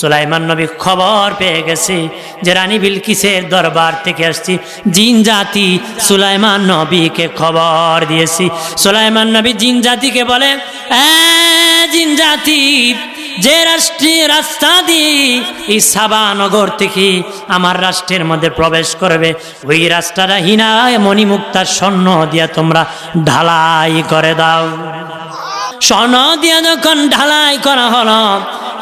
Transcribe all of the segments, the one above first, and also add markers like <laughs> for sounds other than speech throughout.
সুলাইমান নবী খবর পেয়ে গেছে যে রানী বিলকিসের দরবার থেকে আসছি। জিন জাতি সুলাইমান নবীকে খবর দিয়েছি। সুলাইমান নবী জিন জাতিকে বলে "এ, জিন জাতি যে রাষ্ট্রীয় রাস্তা দিয়ে এই সাবানগর থেকে আমার রাষ্ট্রের মধ্যে প্রবেশ করবে ওই রাস্তাটা হিনায় মণিমুক্তার স্বর্ণ দিয়া তোমরা ঢালাই করে দাও। স্বর্ণ দিয়া যখন ঢালাই করা হলো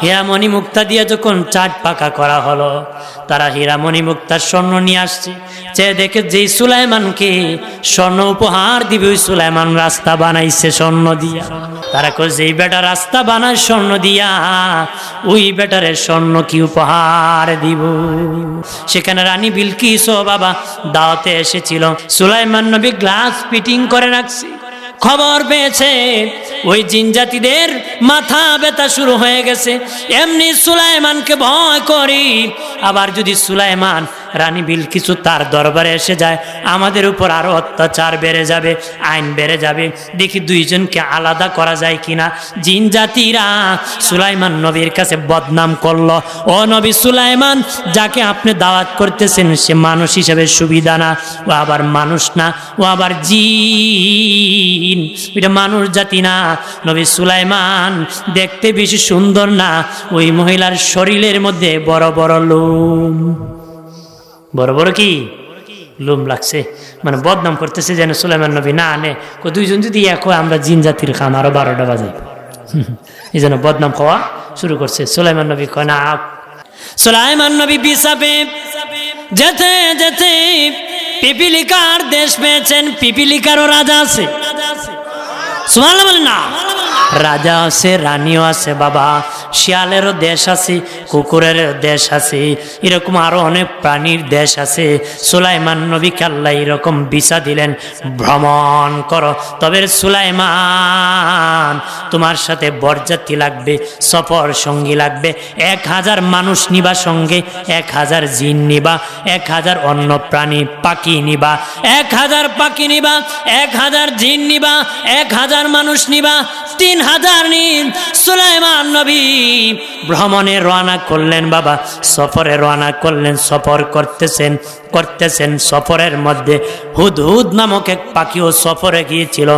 হীরামণি মুক্তা দিয়ে যখন চাট পাকা করা হলো, তারা হীরামণি মুক্তার স্বর্ণ নিয়ে আসছে। যে দেখে যেই সুলাইমানকে স্বর্ণ উপহার দিবে, ওই সুলাইমান রাস্তা বানাইছে স্বর্ণ দিয়া। তারা কই যেই বেটা রাস্তা বানায় স্বর্ণ দিয়া, ওই বেটারে স্বর্ণ কি উপহার দিব? সেখানে রানী বিলকিস বাবা দাওয়াতে এসেছিল। সুলাইমান নবী গ্লাস ফিটিং করে রাখছে। খবর পেয়েছে। ওই জিনজাতিদের মাথা ব্যথা শুরু হয়ে গেছে। এমনি সুলাইমানকে ভয় করি। আবার যদি সুলাইমান রানী বিল কিছু তার দরবারে এসে যায়। আমাদের উপর আরও অত্যাচার বেড়ে যাবে, আইন বেড়ে যাবে। দেখি দুইজনকে আলাদা করা যায় কিনা। জিন জাতিরা সুলাইমান নবীর কাছে বদনাম করল। ও নবী সুলাইমান, যাকে আপনি দাওয়াত করতেছেন, সে মানুষ হিসেবে সুবিধা না। ও আবার মানুষ না, ও আবার জিন। এটা মানুষ জাতি না। নবী সুলাইমান দেখতে বেশি সুন্দর না। ওই মহিলার শরীরের মধ্যে বড় বড় লোম। বড় বড় কি? লোম লাগছে। মানে বদনাম করতেছে যেন সুলাইমান নবী না আনে। কো দুইজন যদি এক হয়, আমরা জিন জাতির খাম, আরও বারোটা বাজে। এই জন্য বদনাম খাওয়া শুরু করছে। সুলাইমান নবী কয়, না সুলাইমান নবী বিসাপে যেতে যেতে পিপিলিকার দেশ পেয়েছেন। পিপিলিকারও রাজা আছে। সুমাল্লা বলে, না, রাজা আছে, রানীও আছে, বাবা। শিয়ালেরও দেশ আছে কুকুরের দেশ আছে, এরকম আরও অনেক প্রাণীর দেশ আছে। সুলাইমান নবী আল্লাহ এরকম বিসা দিলেন, ভ্রমণ করো। তবে সুলাইমান, তোমার সাথে বরযাত্রী লাগবে, সফর সঙ্গী লাগবে। এক হাজার মানুষ নিবা সঙ্গে, এক হাজার জিন নিবা, এক হাজার অন্য প্রাণী, পাখি নিবা, এক হাজার পাখি নিবা, এক হাজার জিন নিবা, এক হাজার মানুষ নিবা, তিন হাজার নিন। সুলাইমান নবী ভ্রমণে রওনা করলেন বাবা সফরে রওনা করলেন সফর করতেছেন। করতেছেন সফরের মধ্যে। হুদহুদ নামক এক পাখিও সফরে গিয়েছিল।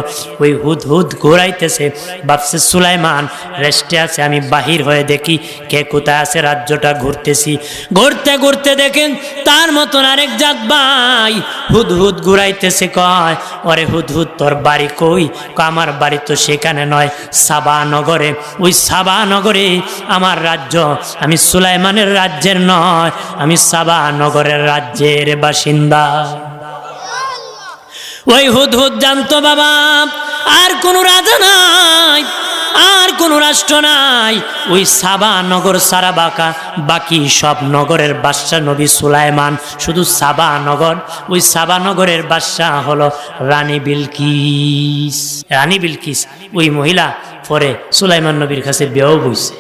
ওই হুদহুদ ঘুরাইতেছে। বাপসে সুলাইমান, রেস্টে আছে, আমি বাহির হয়ে দেখি কে কোথায় আছে, রাজ্যটা ঘুরতেছি। ঘুরতে ঘুরতে দেখেন, তার মতন আরেক জাত ভাই হুদহুদ ঘুরাইতেছে। কয়, ওরে হুদহুদ, তোর বাড়ি কই? আমার বাড়ি তো সেখানে নয় সাবা নগরে ওই সাবা নগরে আমার রাজ্য, আমি সুলাইমানের রাজ্যের নয়, আমি সাবা নগরের রাজ্যের বাসিন্দা। ওই হুদ হুদ জানতো বাবা, আর কোনো রাজা নাই, আর কোনো রাষ্ট্র নাই। ওই সাবা নগর, সারা বাঁকা, বাকি সব নগরের বাদশাহ নবী সুলাইমান। শুধু সাবা নগর, ওই সাবা নগরের বাদশাহ হলো রানী বিলকিস। রানী বিলকিস, ওই মহিলা পরে সুলাইমান নবীর কাছে বেও বইছে।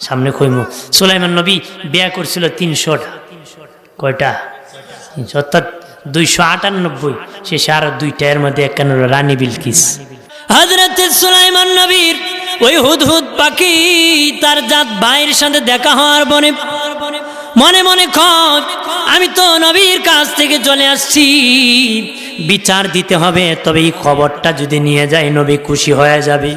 সামনে কইমু, সুলাইমান নবী বিয়া করছিল তিনশোটা। কয়টা? অর্থাৎ দুইশো আটানব্বই। শেষে আরও দুইটার মধ্যে একখান হলো রানী বিলকিস। হজরত সুলাইমান নবীর ওই হুদ হুদ পাখি, তার জাত ভাইয়ের সাথে দেখা হওয়ার বনে মনে মনে খোঁজ, আমি তো নবীর কাছ থেকে চলে আসছি। বিচার দিতে হবে, তবে এই খবরটা যদি নিয়ে যায়, নবী খুশি হয়ে যাবে।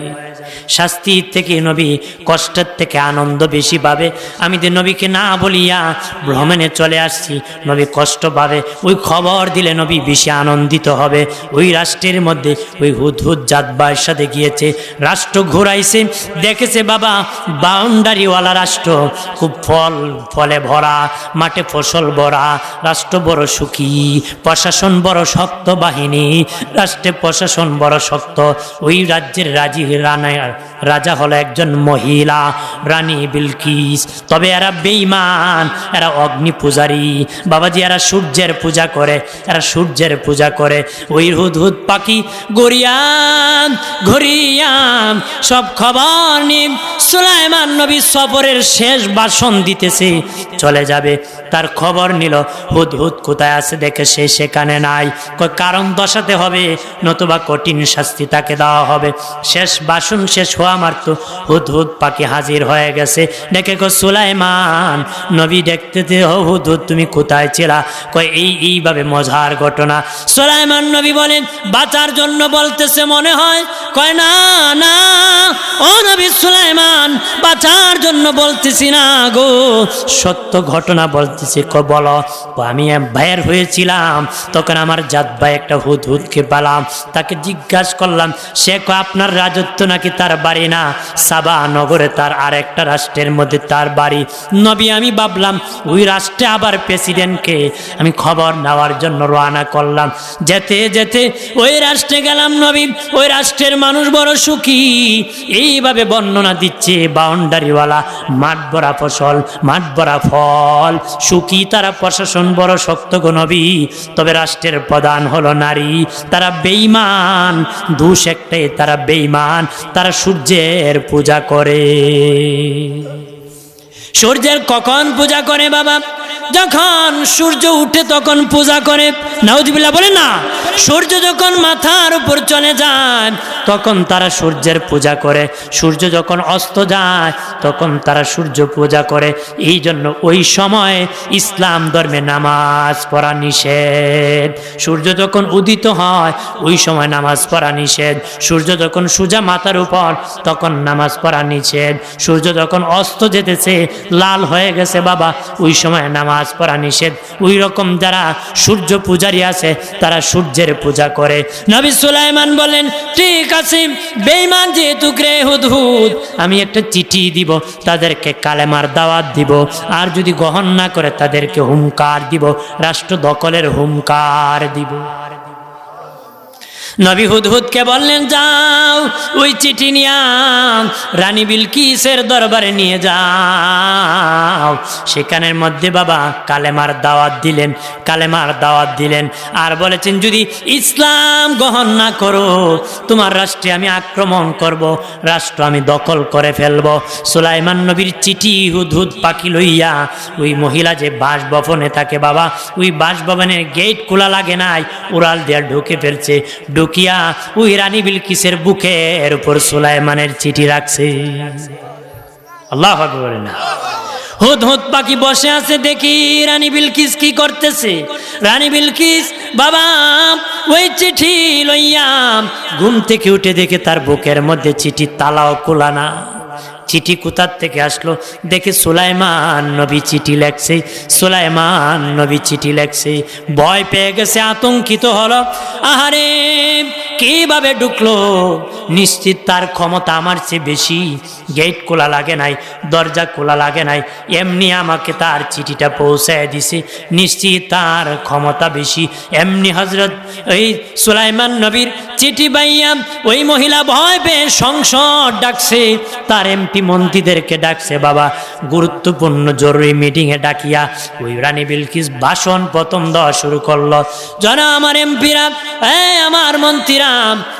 শাস্তি থেকে নবী কষ্টের থেকে আনন্দ বেশি পাবে। আমি যে নবীকে না বলিয়া ভ্রমণে চলে আসছি, নবী কষ্ট পাবে। ওই খবর দিলে নবী বেশি আনন্দিত হবে। ওই রাষ্ট্রের মধ্যে ওই হুদ হুদ জাতবার সাথে গিয়েছে রাষ্ট্র ঘুরাইছে, দেখেছে বাবা, বাউন্ডারিওয়ালা রাষ্ট্র, খুব ফল, ফলে ভরা, মাঠে ফসল ভরা, রাষ্ট্র বড় সুখী, প্রশাসন বড় শক্ত বাহিনী, রাষ্ট্রে প্রশাসন বড় শক্ত, ওই রাজ্যের রাজি রানা রাজা হলো একজন মহিলা, রানী বিলকিস। তবে এরা বেঈমান, এরা অগ্নি পূজারী। বাবাজি, এরা সূর্যের পূজা করে, এরা সূর্যের পূজা করে। ওই হুদ হুদ পাখি গড়িয়াম ঘড়িয়াম সব খবর নিম সুলাইমান নবী সফরের শেষ বাসন দিতেছে, চলে যাবে। তার খবর নিল হুদ হুদ কোথায় আছে দেখে সে সেখানে নাই। কারণ দশাতে হবে, নতুবা কঠিন শাস্তি তাকে দেওয়া হবে। শেষ বাসন শেষ হওয়া মারতো। হুদ হুদ পাখি হাজির হয়ে গেছে। ডেকে কো সুলাইমান, নবী দেখতে দে, ও হুদ হুদ তুমি কোথায় ছিলা? কয়, এই, এইভাবে মজার ঘটনা। সুলাইমান নবী বলেন, বাঁচার জন্য বলতেছে মনে হয়। কয়, না না, ও নবী সুলাইমান, বাঁচার জন্য বলতেছি না গো। সত্য ঘটনা বলতেছি ক বলো। আমি ভাইয়ের হয়েছিলাম। তখন আমার জাত ভাই একটা হুদ হুদকে পালাম। তাকে জিজ্ঞাসা করলাম, সে আপনার রাজত্ব নাকি তার বাড়ি না। সাবা নগরে তার আর একটা রাষ্ট্রের মধ্যে তার বাড়ি। নবী, আমি ভাবলাম, ওই রাষ্ট্রে আবার প্রেসিডেন্টকে আমি খবর নেওয়ার জন্য রওনা করলাম। যেতে যেতে ওই রাষ্ট্রে গেলাম নবী। ওই রাষ্ট্রের মানুষ বড় সুখী। এইভাবে বর্ণনা দিচ্ছে বাউন্ডারিওয়ালা, মাঠ ভরা ফসল, মাঠ ভরা ফল। সুখী তারা, প্রশাসন বড় শক্ত নবী। তবে রাষ্ট্রের প্রধান হলো নারী। তারা বেইমান দোষ একটাই, তারা বেইমান তারা সূর্যের পূজা করে। সূর্যের কখন পূজা করে বাবা? যখন সূর্য উঠে তখন পূজা করে নাউজবিল্লা বলে না, সূর্য যখন মাথার উপর চলে যায়, তখন তারা সূর্যের পূজা করে। সূর্য যখন অস্ত যায়, তখন তারা সূর্য পূজা করে। এই জন্য ওই সময় ইসলাম ধর্মে নামাজ পড়া নিষেধ। সূর্য যখন উদিত হয়, ওই সময় নামাজ পড়া নিষেধ। সূর্য যখন সোজা মাথার উপর, তখন নামাজ পড়া নিষেধ। সূর্য যখন অস্ত যেতেছে, লাল হয়ে গেছে বাবা, ওই সময় নামাজ পড়া নিষেধ। ওই রকম যারা সূর্য পূজারী আছে, তারা সূর্যের পূজা করে। নবী সুলাইমান বলেন ঠিক আছে বেইমান যেহেতু গ্রে হুদ আমি একটা চিঠি দিব, তাদেরকে কালেমার দাওয়াত দিব। আর যদি গ্রহণ না করে, তাদেরকে হুমকার দিব, রাষ্ট্র দখলের হুমকার দিব। নবী হুদহুদকে বললেন, যাও ওই চিঠি নিয়ে রানী বিলকিসের দরবারে নিয়ে যাও। সেখানের মধ্যে বাবা কালেমার দাওয়াত দিলেন, কালেমার দাওয়াত দিলেন আর বলেছেন, যদি ইসলাম গ্রহণ না করো, তোমার রাষ্ট্রে আমি আক্রমণ করব, রাষ্ট্র আমি দখল করে ফেলব। সুলাইমান নবীর চিঠি হুদহুদ পাখি লইয়া ওই মহিলা যে বাসভবনে থাকে বাবা, ওই বাসভবনের গেট খোলা লাগে নাই, উড়াল দেয়া ঢুকে ফেলছে। ঢুকিয়া ওই রানী বিলকিসের বুকের উপর সুলাইমানের চিঠি রাখছে। আল্লাহ বলে না। হুদ হুদ পাখি বসে আছে দেখি রানী বিলকিস কি করতেছে। রানী বিলকিস, বাবা, ওই চিঠি লইয়াম। ঘুম থেকে উঠে দেখে তার বুকের মধ্যে চিঠি তালাও খোলানা চিঠি কোথার থেকে আসলো? দেখে সুলাইমান নবী চিঠি লেখছে। সুলাইমান নবী চিঠি লেখছে। ভয় পেয়ে গেছে, আতঙ্কিত হলো। আহারে কীভাবে ঢুকলো? নিশ্চিত তার ক্ষমতা আমার চেয়ে বেশি। গেট খোলা লাগে নাই, দরজা খোলা লাগে নাই। এমনি আমাকে তার চিঠিটা পৌঁছায় দিছে। নিশ্চিত তার ক্ষমতা বেশি। এমনি হজরত ওই সুলাইমান নবীর চিঠি পাইয়া ওই মহিলা ভয় পেয়ে সংসদ ডাকছে। তার এমপি মন্ত্রীদেরকে ডাকছে, বাবা, গুরুত্বপূর্ণ জরুরি মিটিংয়ে ডাকিয়া ওই রানী বিলকিস ভাষণ প্রথম দেওয়া শুরু করল। জানা আমার এমপিরা হ্যাঁ আমার মন্ত্রীরা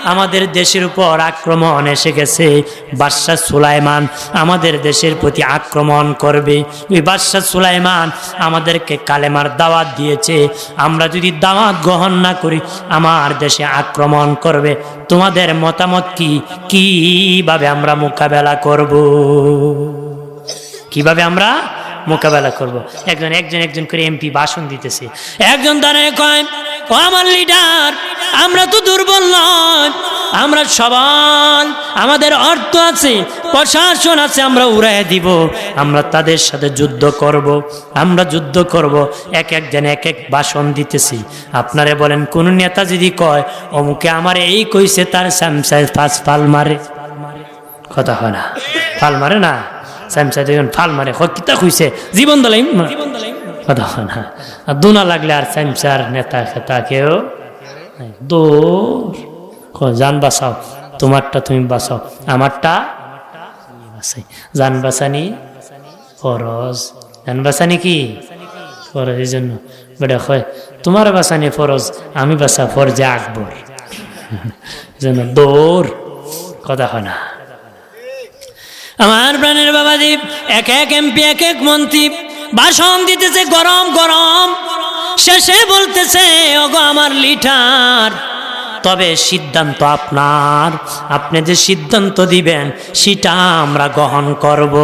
আমাদের দেশের উপর আক্রমণ এসে গেছে। বাদশাহ সুলাইমান আমাদের দেশের প্রতি আক্রমণ করবে। ওই বাদশাহ সুলাইমান আমাদেরকে কালেমার দাওয়াত দিয়েছে। আমরা যদি দাওয়াত গ্রহণ না করি, আমার দেশে আক্রমণ করবে। তোমাদের মতামত কি? কীভাবে আমরা মোকাবেলা করব? কীভাবে আমরা মোকাবেলা করব? একজন একজন একজন করে এমপি ভাষণ দিতেছে। একজন দাঁড়ায় কয় ও আমার লিডার আমরা তো দুর্বল নয়। আমরা সবাই, আমাদের অর্থ আছে, প্রশাসন আছে, আমরা উড়াই দিব। আমরা তাদের সাথে যুদ্ধ করব, আমরা যুদ্ধ করব। এক একজন এক এক ভাষণ দিতেছি। আপনারে বলেন, কোন নেতা যদি কয়, অমুকে আমার এই কইছে, তার স্যামসাই পাঁচ ফাল মারে। কথা হয় না। ফাল মারে না। স্যামসাই ফাল মারে। হকিতা খুঁজছে জীবন দলাই কথা হয় না আর দুনা লাগলে আর স্যামসার নেতা খেতা কেউ দৌড় জান বাঁচাও। তোমারটা তুমি বাঁচাও। আমারটা জান বাঁচানি ফরজ। জান বাঁচানি কি? ফরজ, এই জন্য। বেটা হয় তোমার বাঁচানি ফরজ, আমি বাঁচা ফরজে আকবর। জন্য দৌড় কথা হয় না আমার প্রাণের বাবাজি, এক এক এমপি, এক এক মন্ত্রী। ভাষণ দিতেছে গরম গরম। শেষে বলতেছে ওগো আমার লিটার। তবে সিদ্ধান্ত আপনার। আপনি যে সিদ্ধান্ত দিবেন, সেটা আমরা গ্রহণ করব।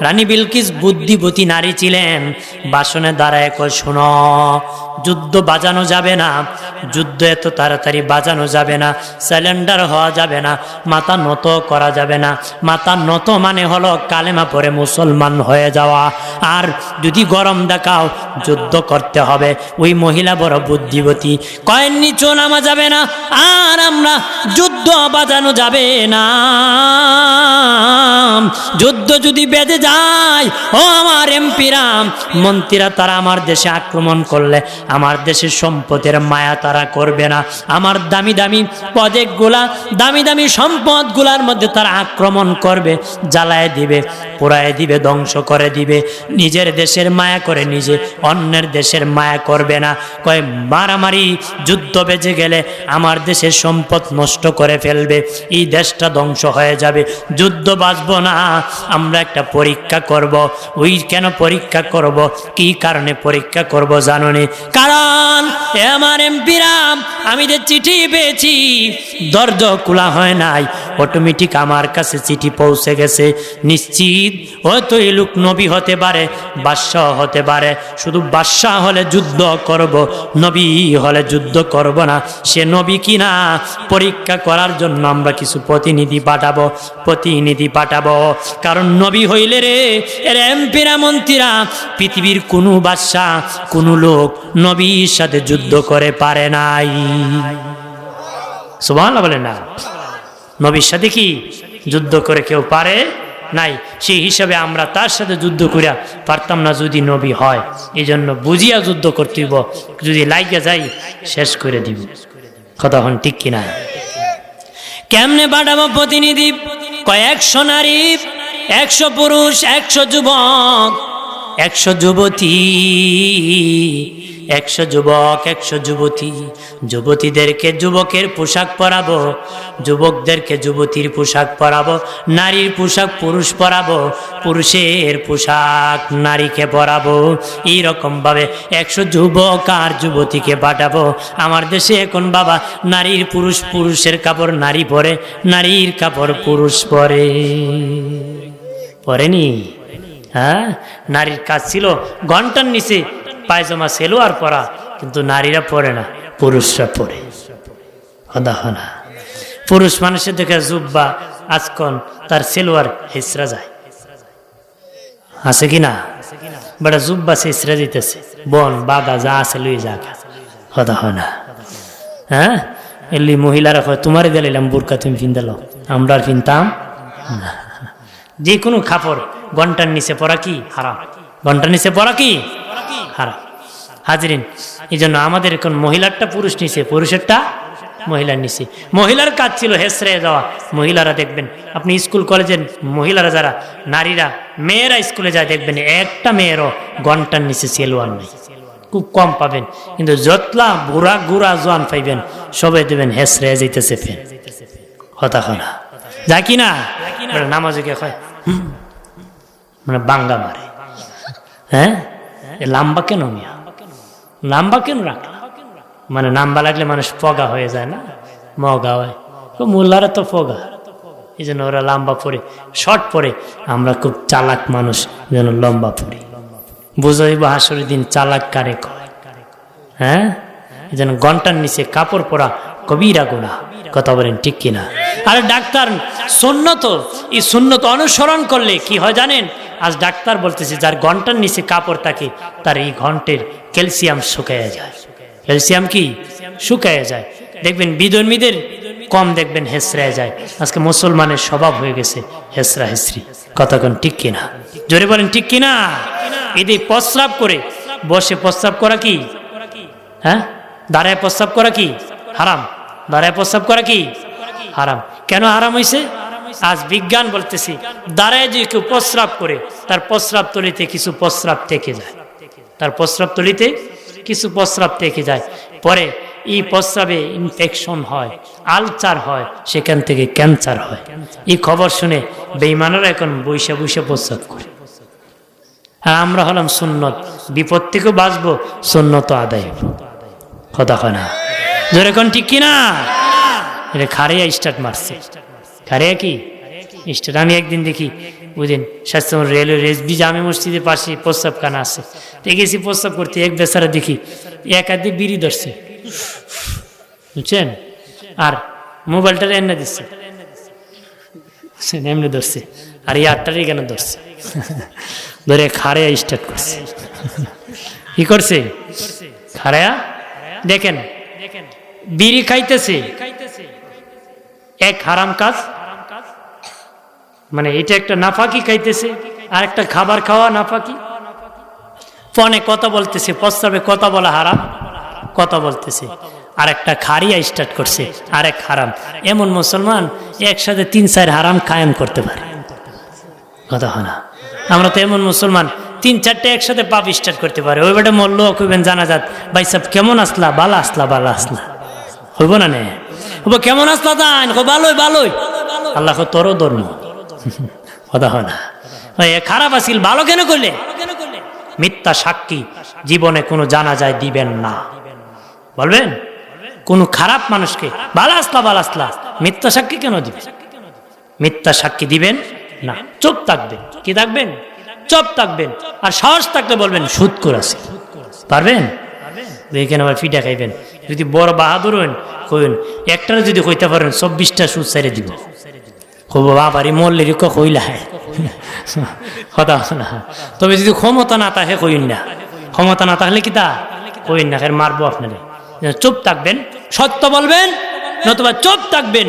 রানী বিলকিস বুদ্ধিবতী নারী ছিলেন। বাসনে দাঁড়ায় শোনো, যুদ্ধ বাজানো যাবে না। যুদ্ধ এত তাড়াতাড়ি বাজানো যাবে না। সিলিন্ডার হওয়া যাবে না। মাথা নত করা যাবে না। মাথা নত মানে হলো কালেমা পরে মুসলমান হয়ে যাওয়া। আর যদি গরম দেখাও, যুদ্ধ করতে হবে। ওই মহিলা বড় বুদ্ধিবতী। কয়েন নিচু নামা যাবে না। আর আমরা যুদ্ধ বাজানো যাবে না। যুদ্ধ যদি বেঁধে যায়, ও আমার এমপিরাম মন্ত্রীরা তারা আমার দেশে আক্রমণ করলে, আমার দেশের সম্পদের মায়া তারা করবে না। আমার দামি দামি পদেকগুলা, দামি দামি সম্পদগুলার মধ্যে তারা আক্রমণ করবে, জ্বালায় দিবে, পোড়ায় দিবে, ধ্বংস করে দিবে। নিজের দেশের মায়া করে নিজে অন্যের দেশের মায়া করবে না। কয়, মারামারি, যুদ্ধ বেজে গেলে আমার দেশের সম্পদ নষ্ট করে ফেলবে, এই দেশটা ধ্বংস হয়ে যাবে। যুদ্ধ বাঁচব না আমরা একটা পরীক্ষা করব। ওই কেন পরীক্ষা করব? কি কারণে পরীক্ষা করব জানো নি কারণ আমার এমপিরাম আমি যে চিঠি পেয়েছি দরজ খোলা হয় নাই। অটোমেটিক আমার কাছে চিঠি পৌঁছে গেছে। নিশ্চিত হয়তো এই লোক নবী হতে পারে, বাদশাহ হতে পারে। শুধু বাদশাহ হলে যুদ্ধ করব, নবী হলে যুদ্ধ করব না। সে নবী কিনা? পরীক্ষা করার জন্য আমরা কিছু প্রতিনিধি পাঠাবো প্রতিনিধি পাঠাবো। কারণ নবী হইলে রে, এর এমপিরা, মন্ত্রীরা, পৃথিবীর কোনো বাদশাহ, কোনো লোক নবীর সাথে যুদ্ধ করে পারে নাই। সুবাহ বলে না। নবীর সাথে কি যুদ্ধ করে কেউ পারে নাই? সেই হিসাবে আমরা তার সাথে যুদ্ধ করিয়া পারতাম না যদি নবী হয়। এই জন্য বুঝিয়া যুদ্ধ করতেইব যদি লাইগা যাই, শেষ করে দিব। কথা হন ঠিক কিনা? কেমনে পাঠাবো প্রতিনিধি? কয়েকশো নারী একশো পুরুষ একশো যুবক। একশো যুবতী, একশো যুবক, একশো যুবতী। যুবতীদেরকে যুবকের পোশাক পরাবো, যুবকদেরকে যুবতীর পোশাক পরাবো, নারীর পোশাক পুরুষ পরাবো, পুরুষের পোশাক নারীকে পরাবো। এইরকমভাবে একশো যুবক আর যুবতীকে পাঠাবো। আমার দেশে এখন বাবা নারীর পুরুষ, পুরুষের কাপড় নারী পরে, নারীর কাপড় পুরুষ পরে। পরেনি? হ্যাঁ? নারীর কাজ ছিল ঘণ্টার নিচে পায়জামা, সেলোয়ার পরা, কিন্তু নারীরা পরে না, পুরুষরা পরে। হদা হনা পুরুষ মানুষের দেখে জুব্বা আজকন তার সেলোয়ার হেসরা যায়। আছে কি না? বেটা জুব্বা সে হেসরা দিতেছে। বন বাদা যা আছে লুই যা হদা হনা হ্যাঁ? এলি মহিলারা কয় তোমারই দিলাম বুরকা, তুমি ফিনদাল আমরা আর ফিনতাম যে কোনো কাপড় ঘণ্টার নিচে পড়া কি? হারাম। ঘণ্টার নিচে পড়া কি? হারাম। হাজরিন এই জন্য আমাদের এখন মহিলারটা পুরুষ নিচে পুরুষেরটা মহিলার নিচে। মহিলার কাজ ছিল হেসরে যাওয়া। মহিলারা দেখবেন আপনি স্কুল কলেজের মহিলারা যারা নারীরা মেয়েরা স্কুলে যায় দেখবেন একটা মেয়েরও ঘণ্টার নিচে সেলোয়ার নেই। খুব কম পাবেন। কিন্তু যতলা বুড়া গুড়া জোয়ান পাইবেন সবাই দেবেন হেসরে যাইতেছে ফেন হতাশা যা কি না নামাজে হুম, মানে বাঙ্গা মারে। হ্যাঁ? লাম্বা কেন মিয়া? লাম্বা কেন রাখলা মানে নাম্বা লাগলে মানুষ পগা হয়ে যায় না? মগা হয়। মোল্লারা তো পগা এই জন্য ওরা লম্বা পরে, শর্ট পরে আমরা খুব চালাক মানুষ যেন লম্বা পরি। বুঝাইব হাসরের দিন চালাক কারে কয়? হ্যাঁ? এই ঘণ্টার নিচে কাপড় পরা কবিরা গোনা কথা বলেন ঠিক কিনা? আরে ডাক্তার সুন্নত? এই সুন্নত অনুসরণ করলে কি হয় জানেন? আজ ডাক্তার বলতেছে, যার ঘণ্টার নিচে কাপড় থাকে, তার এই ঘন্টের ক্যালসিয়াম শুকাইয়া যায়। ক্যালসিয়াম কি? শুকাইয়া যায়। দেখবেন বিধর্মীদের কম দেখবেন হেসরা যায়। আজকে মুসলমানের স্বভাব হয়ে গেছে হেসরা হেসরি কতক্ষণ ঠিক কিনা? জোরে বলেন, ঠিক কিনা? এদের প্রস্রাব করে বসে প্রস্রাব করা কি? হ্যাঁ? দাঁড়ায় প্রস্রাব করা কি? হারাম। দাঁড়ায় প্রস্রাব করা কি? হারাম। কেন হারাম হয়েছে আজ বিজ্ঞান বলতেছি, দাঁড়ায় যে কেউ প্রস্রাব করে, তার প্রস্রাব তলিতে কিছু প্রস্রাব থেকে যায়। তার প্রস্রাব তলিতে কিছু প্রস্রাব থেকে যায়। পরে এই প্রস্রাবে ইনফেকশন হয় আলচার হয়, সেখান থেকে ক্যান্সার হয়। এই খবর শুনে বেইমানেরা এখন বৈশা বৈশা প্রস্রাব করে। আর আমরা হলাম সুন্নত, বিপদ থেকেও বাঁচবো, সুন্নত আদায় কথা হয় না? যেরকম ঠিক কিনা? এটা খারিয়া স্টার্ট মারছে। খারিয়া কি? স্টার্ট আমি একদিন দেখি বুঝেন স্বাস্থ্য রেলওয়ে রেসবি জামে মসজিদের পাশে প্রস্রাব খানা আছে। দেখেছি প্রস্রাব করতে এক বেচারা দেখি এক আধি বিড়ি ধরছে। বুঝছেন? আর মোবাইলটা এনে দিচ্ছে। এমনি ধরছে। আর এই আটটার এখানে ধরছে? ধরে খাড়াইয়া স্টার্ট করছে। কি করছে? খাড়াইয়া দেখেন। বিড়ি খাইতেছে। এক হারাম কাজ। মানে এটা একটা নাফাকি খাইতেছে আর একটা খাবার খাওয়া নাফাকি। ফোনে কথা বলতেছে, প্রস্তাবে কথা বলা হারাম, কথা বলতেছে। আর একটা খারিয়া স্টার্ট করছে আর এক হারাম। এমন মুসলমান একসাথে তিন, চার হারাম কায়েম করতে পারে। কথা হয় না। আমরা তো এমন মুসলমান, তিন, চারটে একসাথে পাপ স্টার্ট করতে পারে। ওই বেটা মল্ল কইবেন জানা যাত ভাই সাহেব কেমন আসলা? বালা আসলা বালা আসলা। হইব না নে? হব কেমন আসলা তাই ভালোই ভালোই। আল্লাহ তোরও ধর্ম। <laughs> কথা হয় না। খারাপ আসিল ভালো কেন করলে? মিথ্যা সাক্ষী জীবনে কোনো জানা যায় দিবেন না। বলবেন? কোন খারাপ মানুষকে ভালো আসলা ভালো আসলা মিথ্যা সাক্ষী কেন দিবেন? মিথ্যা সাক্ষী দিবেন না। চুপ থাকবেন। কি থাকবেন? চুপ থাকবেন। আর সাহস থাকলে বলবেন, সুদ করাছে। পারবেন? দেখেন আবার ফিটা খাইবেন। যদি বড় বাহাদুর হন কইন, একটারে যদি কইতে পারেন, চব্বিশটা সুদ ছেড়ে দিব। কব বাবারি মল্লের কইলা হ্যাঁ কথা না। তবে যদি ক্ষমতা না থাকে, কইন না। ক্ষমতা না থাকলে কি তা? কইন না ফের মারবো আপনারে। চুপ থাকবেন, সত্য বলবেন, নতুবা চুপ থাকবেন।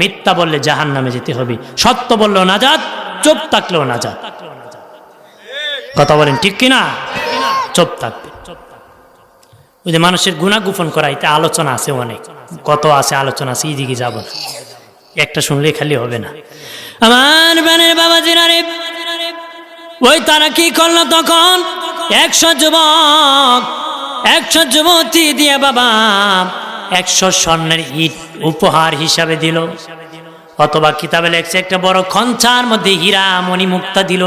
মিথ্যা বললে জাহান নামে যেতে হবে। সত্য বললেও না যাত চুপ থাকলেও না যাত কথা বলেন ঠিক কিনা? চুপ থাকবে ওই যে মানুষের গুণা গোপন করা, এতে আলোচনা আছে অনেক। কত আছে আলোচনা আছে, এইদিকে যাব না। একটা শুনলে খালি হবে না। আমার বানের বাবা জিরারে ওই তারা কি করল তখন? একশো যুবক, একশো যুবতী দিয়ে বাবা, একশো স্বর্ণের ইট উপহার হিসাবে দিল। অথবা কিতাবে লেখছে, একটা বড় খঞ্চার মধ্যে হীরা মণি মুক্তা দিল।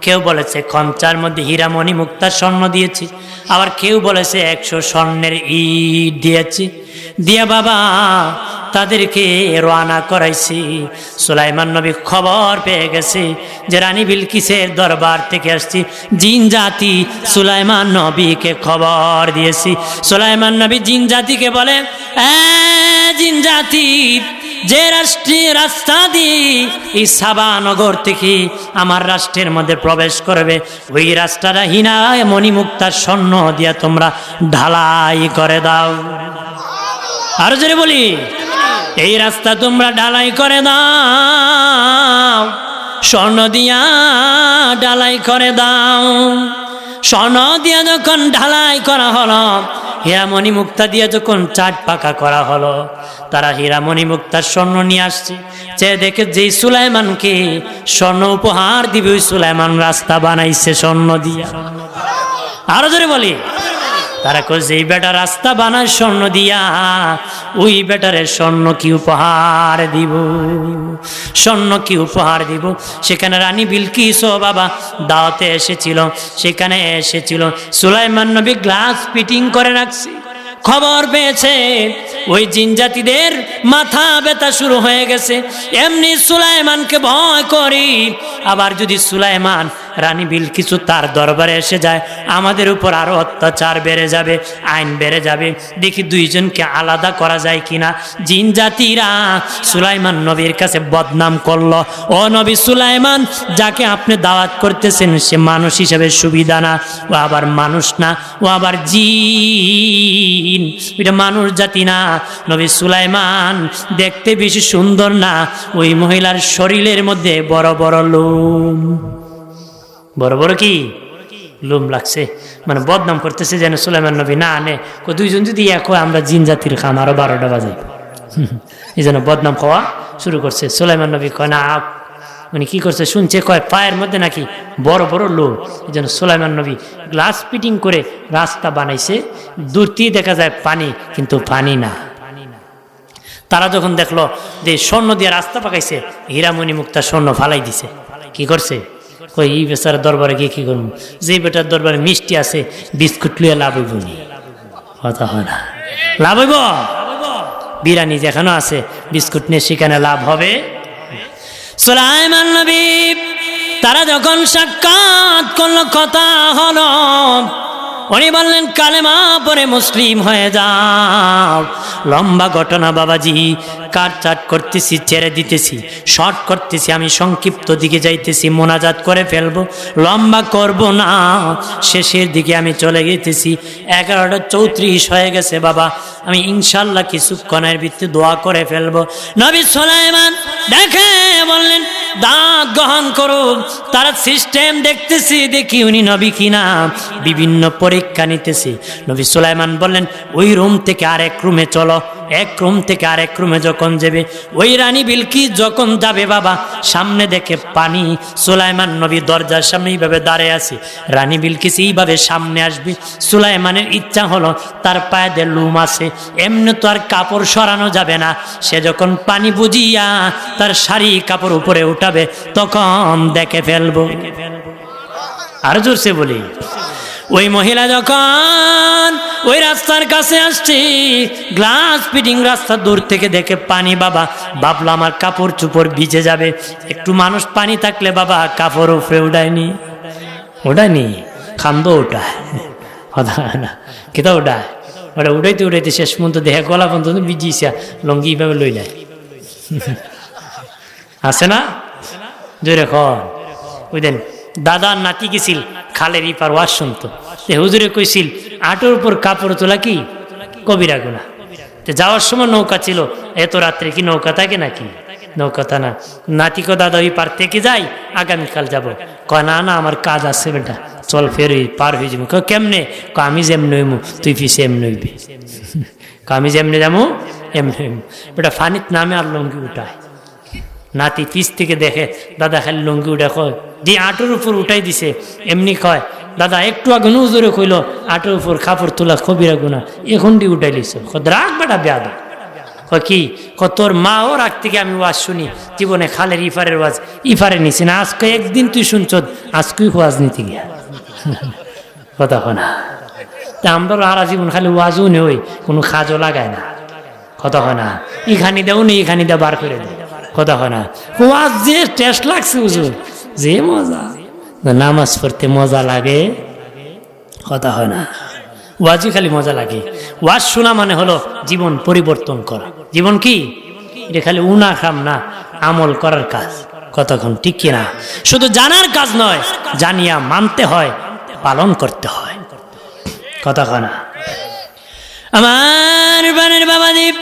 কেউ বলেছে, খঞ্চার মধ্যে হীরা মণি মুক্তা স্বর্ণ দিয়েছি। আবার কেউ বলেছে একশো স্বর্ণের ইট দিয়েছি। দিয়া বাবা, তাদেরকে রওনা করাইছি। সুলাইমান নবী খবর পেয়ে গেছে যে রানী বিলকিসের দরবার থেকে আসছি। জিন জাতি সুলাইমান নবীকে খবর দিয়েছি। সুলাইমান নবী জিন জাতিকে বলে জিন জাতি যে রাষ্ট্রীয় রাস্তা দিয়ে এই সাবানগর থেকে আমার রাষ্ট্রের মধ্যে প্রবেশ করবে, ওই রাস্তাটা হিনায় মণিমুক্তার স্বর্ণ দিয়া তোমরা ঢালাই করে দাও। আরও জোরে বলি, এই রাস্তা তোমরা ঢালাই করে দাও, স্বর্ণ দিয়া ঢালাই করে দাও। স্বর্ণ দিয়া যখন ঢালাই করা হলো হীরামণি মুক্তা দিয়ে যখন চাট পাকা করা হলো, তারা হীরামণি মুক্তার স্বর্ণ নিয়ে আসছে। যে দেখে যেই সুলাইমানকে স্বর্ণ উপহার দিবে, ওই সুলাইমান রাস্তা বানাইছে স্বর্ণ দিয়া। আরও জোরে বলি। তারা কই যে বেটা রাস্তা বানায় স্বর্ণ দিয়া, ওই বেটারে স্বর্ণ কি উপহার দিব? স্বর্ণ কি উপহার দিব? সেখানে রানী বিলকিস বাবা দাওয়াতে এসেছিল, সেখানে এসেছিল। সুলাইমান নবী গ্লাস ফিটিং করে রাখছি। খবর পেয়েছে, ওই জিনজাতিদের মাথা ব্যথা শুরু হয়ে গেছে। এমনি সুলাইমানকে ভয় করি, আবার যদি সুলাইমান রানী বিল কিছু তার দরবারে এসে যায়। আমাদের উপর আরও অত্যাচার বেড়ে যাবে, আইন বেড়ে যাবে। দেখি দুইজনকে আলাদা করা যায় কিনা। জিন জাতিরা সুলাইমান নবীর কাছে বদনাম করল। ও নবী সুলাইমান, যাকে আপনি দাওয়াত করতেছেন, সে মানুষ হিসেবে সুবিধা না। ও আবার মানুষ না, ও আবার জিন। এটা মানুষ জাতি না। নবী সুলাইমান দেখতে বেশি সুন্দর না। ওই মহিলার শরীরের মধ্যে বড় বড় লোম। বড় বড় কি? লোম লাগছে। মানে বদনাম করতেছে যেন সুলাইমান নবী না আনে। কো দুইজন যদি এক আমরা জিন জাতির খাম, আরও বারোটা বাজে। <laughs> এই যেন বদনাম খাওয়া শুরু করছে। সুলাইমান নবী কয়, না মানে কি করছে শুনছে? কয়, পায়ের মধ্যে নাকি বড় বড় লোম। এই জন্য সুলাইমান নবী গ্লাস ফিটিং করে রাস্তা বানাইছে। দূরতেই দেখা যায় পানি, কিন্তু পানি না। তারা যখন দেখল যে স্বর্ণ দিয়ে রাস্তা পাকাইছে, হীরামণি মুক্তা স্বর্ণ ফালাই দিছে। কি করছে? কই, এই বেচার দরবারে গিয়ে কি করব? যে বেটার দরবারে মিষ্টি আছে, বিস্কুট লুয়ে লাভ হইব কথা হয় না। লাভ হইব? বিরানি যেখানে আছে, বিস্কুট নিয়ে সেখানে লাভ হবে। সুলাইমান নবী, তারা যখন সাক্ষাৎ করল, কথা হলো, উনি বললেন, কালেমা পরে মুসলিম হয়ে যাও। লম্বা ঘটনা বাবাজি কাট চাট করতেছি, ছেড়ে দিতেছি, শর্ট করতেছি, আমি সংক্ষিপ্ত দিকে যাইতেছি, মোনাজাত করে ফেলব, লম্বা করব না। শেষের দিকে আমি চলে গেতেছি, এগারোটা চৌত্রিশ হয়ে গেছে বাবা, আমি ইনশাল্লাহ কিছুক্ষণের ভিত্তি দোয়া করে ফেলব। নবী সোলাইমান দেখে বললেন, দাঁত গ্রহণ করুন তারা সিস্টেম দেখতেছি, দেখি উনি নবী কিনা। বিভিন্ন পরীক্ষা নিতেছি, নবী সুলাইমান বললেন, ওই রুম থেকে আরেক রুমে চলো। এক রুম থেকে আরেক রুমে যখন যাবে, ওই রানী বিলকি যখন যাবে বাবা, সামনে দেখে পানি, সুলাইমান নবী দরজার সামনে এইভাবে দাঁড়িয়ে আছে। রানী বিলকিস এইভাবে সামনে আসবে, সুলাইমানের ইচ্ছা হলো তার পায়ে দিয়ে লুম আছে, এমনি তো আর কাপড় সরানো যাবে না। সে যখন পানি বুঝিয়া তার শাড়ি কাপড় উপরে উঠাবে, তখন দেখে ফেলব। আর জোরসে বলি, ওই মহিলা যখন ওই রাস্তার কাছে আসছি। গ্লাস ফিটিং রাস্তা দূর থেকে দেখে পানি বাবা। ভাবলো আমার কাপড় চুপড় ভিজে যাবে। একটু মানুষ পানি থাকলে বাবা কাপড় উপরে উঠায়নি ওটায়নি খান্দ না। কেতা ওটায় ওটা উঠাইতে উঠাইতে শেষ পর্যন্ত দেখে গলা পর্যন্ত ভিজিয়েছে। লঙ্গি এইভাবে লই নেয় আছে না? জোরে খন ওই দেন দাদার নাতি গেছিল। খালের ইপার ওয়াজ শুনতো। হুজুরে কইছিল, আটোর উপর কাপড় তোলা কি? কবিরা তো যাওয়ার সময় নৌকা ছিল, এত রাত্রে কি নৌকা থাকে নাকি? নৌকা তা না। নাতিকে দাদা, ওই পার থেকে যাই, আগামীকাল যাব। কয়, না না, আমার কাজ আছে বেটা, চল ফের পার হয়ে যাব। কেমনে? ক আমি যেমনি হইমু, তুই পিসে এমনি হইবি। <laughs> আমি যেমনি যাব, এমনি হইমু। বেটা, ফানিত নামে আর লঙ্গি উঠায়। নাতি পিস থেকে দেখে, দাদা, খালি লঙ্গি উঠে কয়। দিয়ে আটোর উপর উঠাই দিছে, এমনি কয়, দাদা, একটু আগে নজরে কইল, আটোর উপর কাপড় তোলা খবিরা গুনা এখন দিয়ে উঠাই লিছ রাগ বেটা বেয়াদা কি? তোর মা ও রাগ থেকে আমি ওয়াজ শুনি, জীবনে খালের ইফারের ওয়াজ, ইফারে নিছি না, আজকে একদিন তুই শুনছ, আজকেই ওয়াজ নিতে গিয়া। <laughs> কথা না। তা আমরা আর জীবন খালি ওয়াজও নেই, কোনো কাজও লাগায় না। কথা হয় না। ইখানি দেও নি, ইখানি দেও বার করে দেয় কথা হয় না। ওয়াজ যে টেস্ট লাগছে, হুজুর। যে মজা। নামাজ পড়তে মজা লাগে, কথা হয় না। ওয়াজই খালি মজা লাগে। ওয়াজ শোনা মানে হলো জীবন পরিবর্তন করা। জীবন কি? এটা খালি উনা খাম না, আমল করার কাজ। কতক্ষণ, ঠিক কিনা? শুধু জানার কাজ নয়, জানিয়া মানতে হয়, পালন করতে হয়। কতক্ষণ আমার বানের বাবাদীপ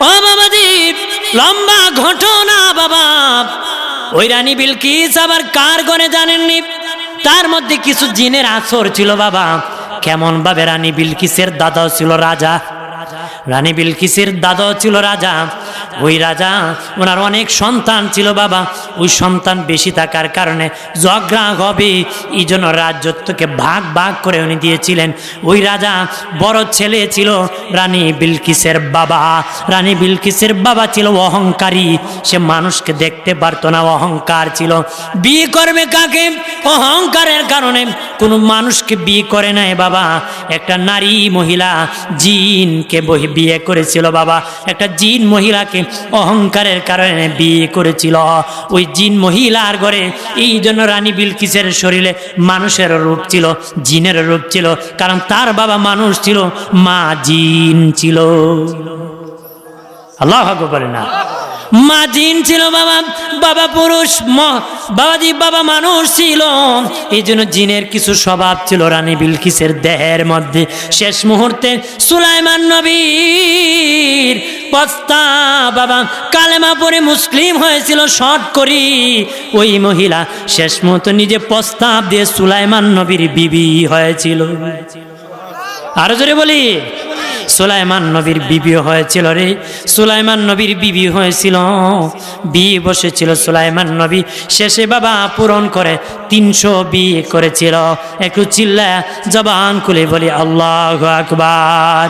ও বাবাদীপ লম্বা ঘটনা বাবা। ওই রানী বিলকিস আবার কার গনে জানেননি? তার মধ্যে কিছু জিনের আসর ছিল বাবা। কেমন ভাবে রানী বিলকিসের দাদাও ছিল রাজা? রানী বিলকিসের দাদাও ছিল রাজা। ওই রাজা, ওনার অনেক সন্তান ছিল বাবা। ওই সন্তান বেশি থাকার কারণে ঝগড়া হবে এই জন্য রাজ্যত্বকে ভাগ ভাগ করে উনি দিয়েছিলেন। ওই রাজা বড় ছেলে ছিল, রানী বিলকিসের বাবা। রানী বিলকিসের বাবা ছিল অহংকারী। সে মানুষকে দেখতে পারতো না, অহংকার ছিল। বিয়ে করবে কাকে? অহংকারের কারণে। কোনো মানুষকে বিয়ে করে নাই বাবা। একটা নারী মহিলা জিনকে বহি বিয়ে করেছিল বাবা। একটা জিন মহিলাকে অহংকারের কারণে বিয়ে করেছিল। ওই জিন মহিলার ঘরে এই জন্য রানী বিলকিসের শরীরে মানুষের রূপ ছিল, জিনের রূপ ছিল, কারণ তার বাবা মানুষ ছিল, মা জিন ছিল। আল্লাহ বলে না। মা জিন ছিল বাবা বাবা পুরুষ বাবাজি বাবা মানুষ ছিল। এই জন্য জিনের কিছু স্বভাব ছিল রানী বিলকিসের দেহের মধ্যে। শেষ মুহূর্তে সুলাইমান নবীর পস্তা বাবা কালেমা পরে মুসলিম হয়েছিল শর্ট করি। ওই মহিলা শেষ মুহূর্তে নিজে প্রস্তাব দিয়ে সুলাইমান নবীর বিবি হয়েছিল। আরও জোরে বলি সুলাইমান নবীর বিবি হয়েছিল রে। সুলাইমান নবীর বিবি হয়েছিল। বিয়ে বসেছিল সুলাইমান নবী। শেষে বাবা পূরণ করে তিনশো বিয়ে করেছিল। একটু চিল্লা জবান খুলে বলি, আল্লাহ আকবার।